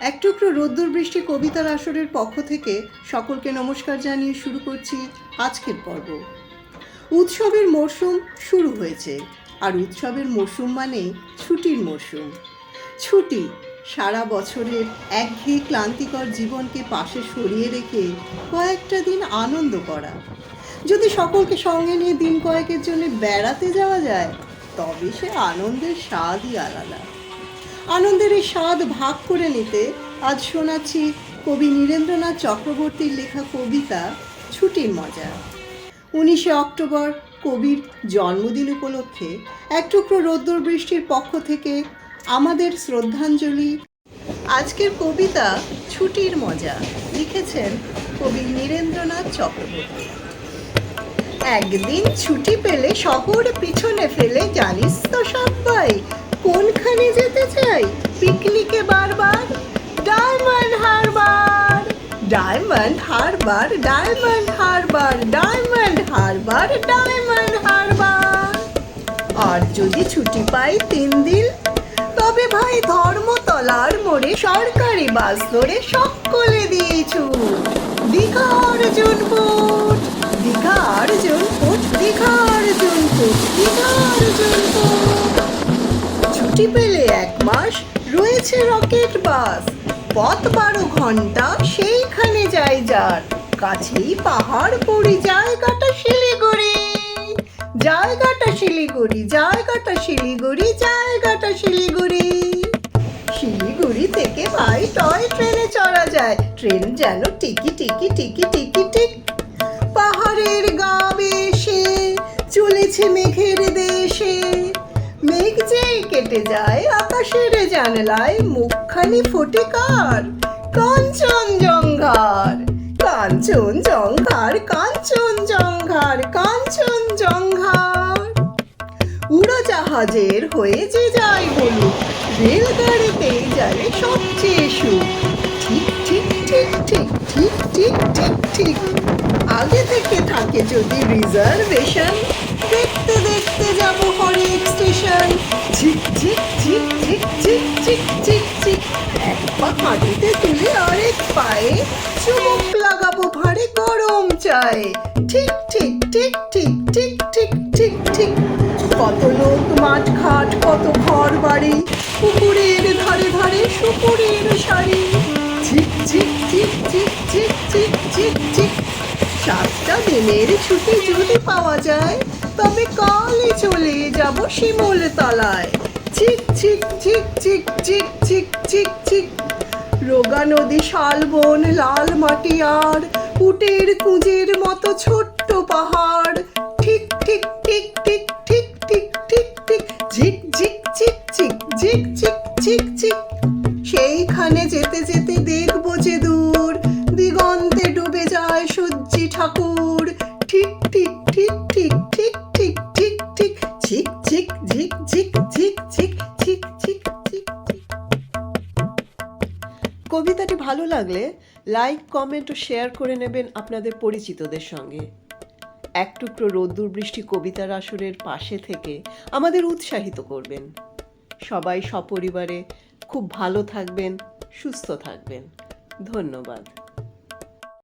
এক টুকরো রোদ্দুর বৃষ্টি কবিতার আসরের পক্ষ থেকে সকলকে নমস্কার জানিয়ে শুরু করছি আজকের পর্ব। উৎসবের মরশুম শুরু হয়েছে, আর উৎসবের মরশুম মানে ছুটির মরশুম ছুটি সারা বছরের একঘেয়ে ক্লান্তিকর জীবনকে পাশে সরিয়ে রেখে কয়েকটা দিন আনন্দ করা। যদি সকলকে সঙ্গে নিয়ে দিন কয়েকের জন্য বেড়াতে যাওয়া যায়, তবে সে আনন্দের স্বাদই আলাদা। আনন্দের এই স্বাদ ভাগ করে নিতে আজ শোনাচ্ছি কবি নীরেন্দ্রনাথ চক্রবর্তীর লেখা কবিতা ছুটির মজা। উনিশে অক্টোবর কবির জন্মদিন উপলক্ষে এক টুকরো রোদ্দুর বৃষ্টির পক্ষ থেকে আমাদের শ্রদ্ধাঞ্জলি। আজকের কবিতা ছুটির মজা লিখেছেন কবি নীরেন্দ্রনাথ চক্রবর্তী। একদিন ছুটি পেলে শহর পিছনে ফেলে জানিস তো সবাই হারবার, ডায়মন্ড হারবার ডায়মন্ড হারবার ডায়মন্ড হারবার। আর যদি ছুটি পাই তিন দিন, তবে ভাই ধর্মতলার মোড়ে সরকারি বাস ধরে সকলে দিয়েছু। দীঘা অর্জুন ফুট দীঘা অর্জুন ফুট দীঘা অর্জুন ফুট দীঘা অর্জুন ফুট ছুটি পেলে এক মাস রয়েছে রকেট বাস, পথ বারো ঘণ্টা সেইখানে যাই যার। কাছেই পাহাড় পড়ি, জায়গাটা শিলিগুড়ি। জায়গাটা শিলিগুড়ি জায়গাটা শিলিগুড়ি জায়গাটা শিলিগুড়ি। শিলিগুড়ি থেকে ভাই টয় ট্রেনে চড়া যায়। ট্রেন যেন টিকি টিকি টিকি টিকি টিক। পাহাড়ের গা বেশে চলেছে মেঘের দেশে। মেঘ যেই কেটে যায় আকাশের জানলায়, মুখখানি ফোটে কার? কাঞ্চন কাঞ্চন জঙ্ঘার কাঞ্চন জঙ্ঘার কাঞ্চন জঙ্ঘার উড়োজাহাজের হয়ে যে যায় বলুক রেলগাড়িতেই যায় সবচেয়ে সুখ। ঠিক ঠিক ঠিক ঠিক ঠিক ঠিক ঠিক ঠিক। আগে থেকে থাকে যদি রিজার্ভেশন, দেখতে দেখতে যাব হরেক স্টেশন। ঝিক ঝিক ঝিক ঝিক ঝিক এক পা মাটিতে তুলে আরেক পায়ে চুমুক লাগাবো ভারে গরম চায় ঠিক ঠিক ঠিক ঠিক ঠিক ঠিক ঠিক ঠিক কত লোক মাঠ ঘাট কত ঘর বাড়ি পুকুরের ধারে ধারে সুপুরের শাড়ি ঝিক ঝিক ঝিক ঝিক ঝিক ঝিক ঝিক ঝিক সাতটা দিনের ছুটি যদি পাওয়া যায় তবে কালই চলে যাব শিমুল তলায় ঝিক ঝিক ঝিক ঝিক ঝিক ঝিক ঝিক ঝিক রোগা নদী শালবন, লাল মাটি আর উটের কুঁজের মতো ছোট্ট পাহাড়। ঠিক ঠিক ঠিক ঠিক ঠিক ঠিক ঠিক ঠিক, ঝিক ঝিক ঝিক ঝিক ঝিক ঝিক ঝিক ঝিক। সেইখানে যেতে যেতে দেখব যে দূর, দিগন্তে ডুবে যায় সূর্যি ঠাকুর। ভালো লাগলে লাইক কমেন্ট ও শেয়ার করে নেবেন আপনাদের পরিচিতদের সঙ্গে। এক টুকরো রোদ্দুর বৃষ্টি কবিতার আসরের পাশে থেকে আমাদের উৎসাহিত করবেন। সবাই সপরিবারে খুব ভালো থাকবেন, সুস্থ থাকবেন। ধন্যবাদ।